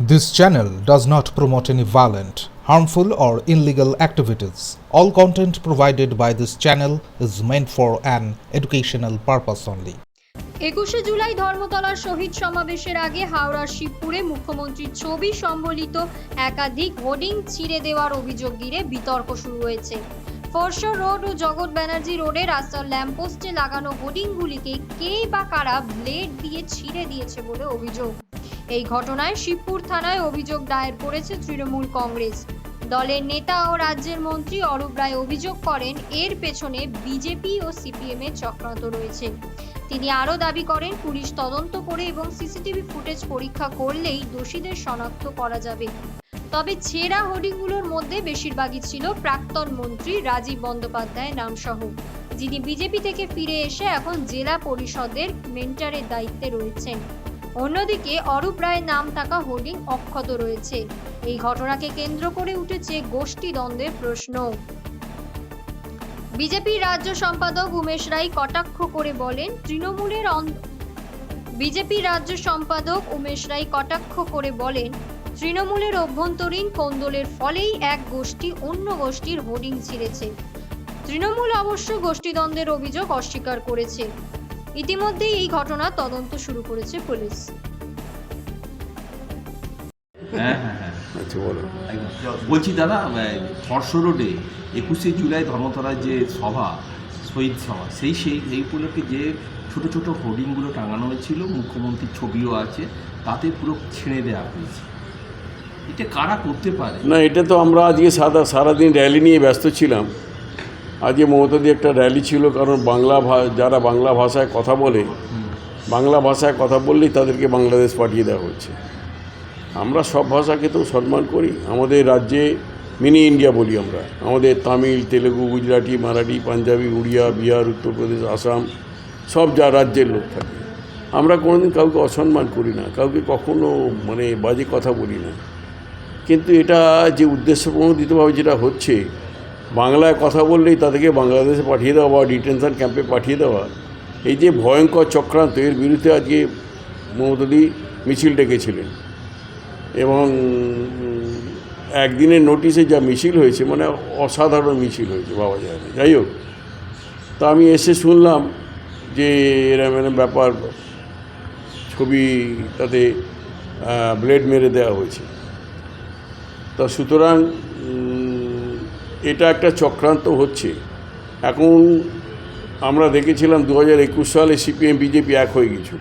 This channel does not promote any violent, harmful, or illegal activities. All content provided by this channel is meant for an educational purpose only. একুশে জুলাই ধর্মতলার শহীদ সমাবেশের আগে হাওড়ার শিবপুরে মুখ্যমন্ত্রীর ছবি সম্বলিত একাধিক হোর্ডিং ছিঁড়ে দেওয়ার অভিযোগ ঘিরে বিতর্ক শুরু হয়েছে ফরশর রোড ও জগৎ ব্যানার্জি রোডে রাস্তার ল্যাম্পপোস্টে লাগানো হোর্ডিংগুলিকে কে বা কারা ব্লেড দিয়ে ছিঁড়ে দিয়েছে বলে অভিযোগ এই ঘটনায় শিবপুর থানায় অভিযোগ দায়ের করেছে তৃণমূল কংগ্রেস। দলের নেতা ও রাজ্যের মন্ত্রী অরূপ রায় অভিযোগ করেন, এর পেছনে বিজেপি ও সিপিএম এর চক্রান্ত রয়েছে। তিনি আরও দাবি করেন, পুলিশ তদন্ত করে এবং সিসিটিভি ফুটেজ পরীক্ষা করলেই দোষীদের শনাক্ত করা যাবে। তবে ছেঁড়া হোর্ডিংগুলোর মধ্যে বেশিরভাগই ছিল প্রাক্তন মন্ত্রী রাজীব বন্দ্যোপাধ্যায় নামসহ, যিনি বিজেপি থেকে ফিরে এসে এখন জেলা পরিষদের মেন্টারের দায়িত্বে রয়েছেন। অন্যদিকে অরূপ রায়ের নাম থাকা হোর্ডিং অক্ষত রয়েছে। এই ঘটনাকে কেন্দ্র করে উঠেছে গোষ্ঠী দ্বন্দ্বের প্রশ্ন। বিজেপির রাজ্য সম্পাদক উমেশ রায় কটাক্ষ করে বলেন, তৃণমূলের বিজেপি রাজ্য সম্পাদক উমেশ রায় কটাক্ষ করে বলেন, তৃণমূলের অভ্যন্তরীণ কোন্দলের ফলেই এক গোষ্ঠী অন্য গোষ্ঠীর হোর্ডিং ছিঁড়েছে। তৃণমূল অবশ্য গোষ্ঠীদ্বন্দ্বের অভিযোগ অস্বীকার করেছে। ইতিমধ্যেই এই ঘটনার তদন্ত শুরু করেছে পুলিশ। হ্যাঁ হ্যাঁ হ্যাঁ। আচ্ছা। বলছি দাদা ফর্শ রোডে একুশে জুলাই ধর্মতলার যে সভা শহীদ সভা সেই সেই এই উপলক্ষে যে ছোট ছোট হোর্ডিংগুলো টাঙানো হয়েছিল মুখ্যমন্ত্রীর ছবিও আছে তাতে পুরো ছেড়ে দেওয়া হয়েছে। এটা কারা করতে পারে? না এটা তো আমরা আজকে সাদা সারাদিন র্যালি নিয়ে ব্যস্ত ছিলাম। আজকে মমতা মমতাদি একটা র্যালি ছিল, কারণ বাংলা যারা বাংলা ভাষায় কথা বলে, বাংলা ভাষায় কথা বললেই তাদেরকে বাংলাদেশ পাঠিয়ে দেওয়া হচ্ছে। আমরা সব ভাষাকে তো সম্মান করি, আমাদের রাজ্যে মিনি ইন্ডিয়া বলি আমরা। আমাদের তামিল, তেলেগু, গুজরাটি, মারাঠি, পাঞ্জাবি, উড়িয়া, বিহার উত্তরপ্রদেশ আসাম, সব যা রাজ্যের লোক থাকে। আমরা কোনোদিন কাউকে অসম্মান করি না, কাউকে কখনো মানে বাজে কথা বলি না। কিন্তু এটা যে উদ্দেশ্যপ্রণোদিতভাবে যেটা হচ্ছে বাংলায় কথা বললেই তাদেরকে বাংলাদেশে পাঠিয়ে দেওয়া বা ডিটেনশন ক্যাম্পে পাঠিয়ে দেওয়া। এই যে ভয়ঙ্কর চক্রান্ত, এর বিরুদ্ধে আজকে মমতাদি মিছিল ডেকেছিলেন। এবং একদিনের নোটিশে যা মিছিল হয়েছে মানে অসাধারণ মিছিল হয়েছে বাবা যায় যাই হোক, তা আমি এসে শুনলাম যে এরম এরম ব্যাপার ছবি তাতে ব্লেড মেরে দেওয়া হয়েছে। তা সুতরাং এটা একটা চক্রান্ত হচ্ছে। এখন আমরা দেখেছিলাম দু হাজার একুশ সালে সিপিএম, বিজেপি এক হয়ে গিয়েছিল।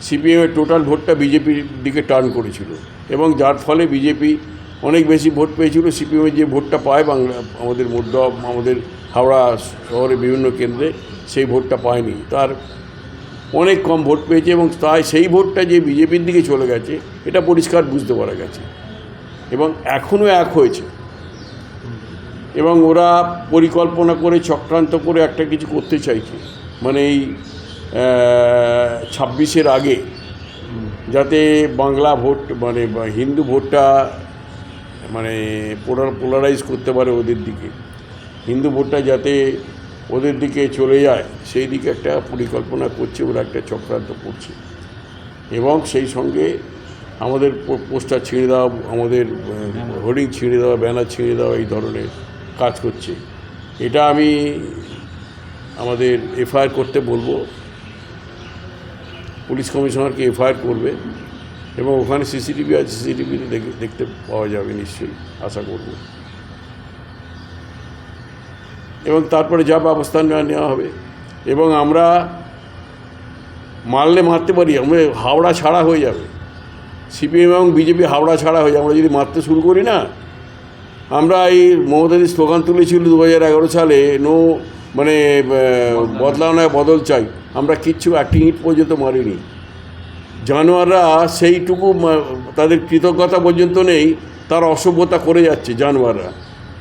সিপিএমের টোটাল ভোটটা বিজেপির দিকে টার্ন করেছিল এবং যার ফলে বিজেপি অনেক বেশি ভোট পেয়েছিল। সিপিএমের যে ভোটটা পায় বাংলা, আমাদের মধ্য, আমাদের হাওড়া শহরে বিভিন্ন কেন্দ্রে সেই ভোটটা পায়নি। তার অনেক কম ভোট পেয়েছে এবং তাই সেই ভোটটা যে বিজেপির দিকে চলে গেছে, এটা পরিষ্কার বুঝতে পারা গেছে। এবং এখনও এক হয়েছে। এবং ওরা পরিকল্পনা করে, চক্রান্ত করে একটা কিছু করতে চাইছে। মানে এই ছাব্বিশের আগে। যাতে বাংলা ভোট মানে হিন্দু ভোটটা মানে পোলার পোলারাইজ করতে পারে ওদের দিকে। হিন্দু ভোটটা যাতে ওদের দিকে চলে যায়, সেই দিকে একটা পরিকল্পনা করছে, ওরা একটা চক্রান্ত করছে। এবং সেই সঙ্গে আমাদের পোস্টার ছিঁড়ে দেওয়া, আমাদের হোর্ডিং ছিঁড়ে দেওয়া, ব্যানার ছিঁড়ে দেওয়া এই ধরনের কাজ করছে। এটা আমি আমাদের এফআইআর করতে বলব। পুলিশ কমিশনারকে এফআইআর করবে এবং ওখানে সিসিটিভি আছে সিসিটিভিতে দেখতে পাওয়া যাবে নিশ্চয়ই, আশা করব। এবং তারপরে যা ব্যবস্থা নেওয়া নেওয়া হবে। এবং আমরা মারলে মারতে পারি, আমরা হাওড়া ছাড়া হয়ে যাবে। সিপিএম এবং বিজেপি হাওড়া ছাড়া হয়ে যাবে। আমরা যদি মারতে শুরু করি না আমরা এই মমতাদির স্লোগান তুলেছিল দু হাজার এগারো সালে, নো মানে নয় বদল চাই। আমরা কিচ্ছু একটি ইট পর্যন্ত মারিনি। জানোয়াররা সেইটুকু তাদের কৃতজ্ঞতা পর্যন্ত নেই, তারা অসভ্যতা করে যাচ্ছে জানোয়াররা।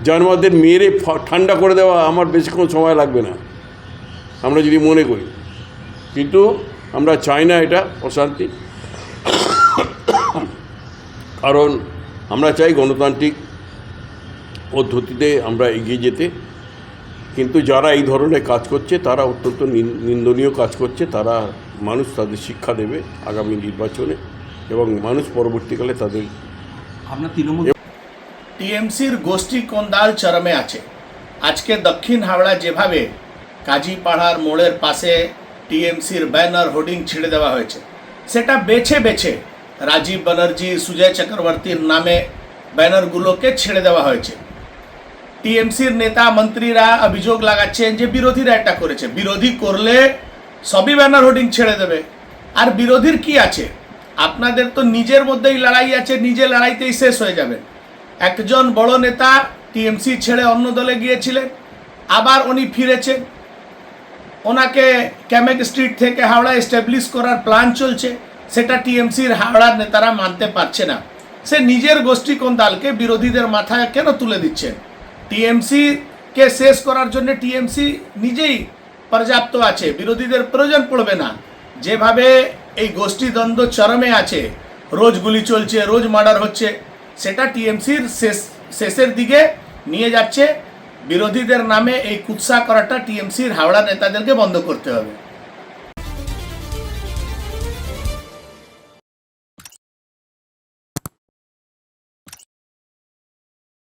জানোয়ারদের মেরে ঠান্ডা করে দেওয়া আমার বেশিক্ষণ সময় লাগবে না, আমরা যদি মনে করি। কিন্তু আমরা চাই না এটা, অশান্তি। কারণ আমরা চাই গণতান্ত্রিক পদ্ধতিতে আমরা এগিয়ে যেতে। কিন্তু যারা এই ধরনের কাজ করছে তারা অত্যন্ত নিন- নিন্দনীয় কাজ করছে। তারা মানুষ তাদের শিক্ষা দেবে আগামী নির্বাচনে এবং মানুষ পরবর্তীকালে তাদের আপনার তৃণমূল টিএমসির গোষ্ঠী কোন্দাল চরমে আছে। আজকে দক্ষিণ হাওড়া যেভাবে কাজীপাড়ার মোড়ের পাশে টিএমসির ব্যানার হোর্ডিং ছেড়ে দেওয়া হয়েছে সেটা বেছে বেছে রাজীব ব্যানার্জি সুজয় চক্রবর্তীর নামে ব্যানারগুলোকে ছেড়ে দেওয়া হয়েছে। টিএমসির নেতা মন্ত্রীরা অভিযোগ লাগাচ্ছেন যে বিরোধীরা এটা করেছে। বিরোধী করলে সবই ব্যানার হোর্ডিং ছেড়ে দেবে। আর বিরোধীর কি আছে? আপনাদের তো নিজের মধ্যেই লড়াই আছে, নিজে লড়াইতেই শেষ হয়ে যাবে। একজন বড় নেতা টিএমসি ছেড়ে অন্য দলে গিয়েছিলেন, আবার উনি ফিরেছেন। ওনাকে ক্যামেক স্ট্রিট থেকে হাওড়া এস্টাবলিশ করার প্ল্যান চলছে। সেটা টিএমসির হাওড়ার নেতারা মানতে পারছে না। সে নিজের গোষ্ঠী কোন দলকে বিরোধীদের মাথায় কেন তুলে দিচ্ছেন? টিএমসি কে শেষ করার জন্য টিএমসি নিজেই পর্যাপ্ত আছে। বিরোধীদের প্রয়োজন পড়বে না। যেভাবে এই গোষ্ঠী দ্বন্দ্ব চরমে আছে, রোজ গুলি চলছে, রোজ মার্ডার হচ্ছে, সেটা টিএমসির শেষ, শেষের দিকে নিয়ে যাচ্ছে। বিরোধীদের নামে এই কুৎসা করাটা টিএমসির হাওড়া নেতাদেরকে বন্ধ করতে হবে।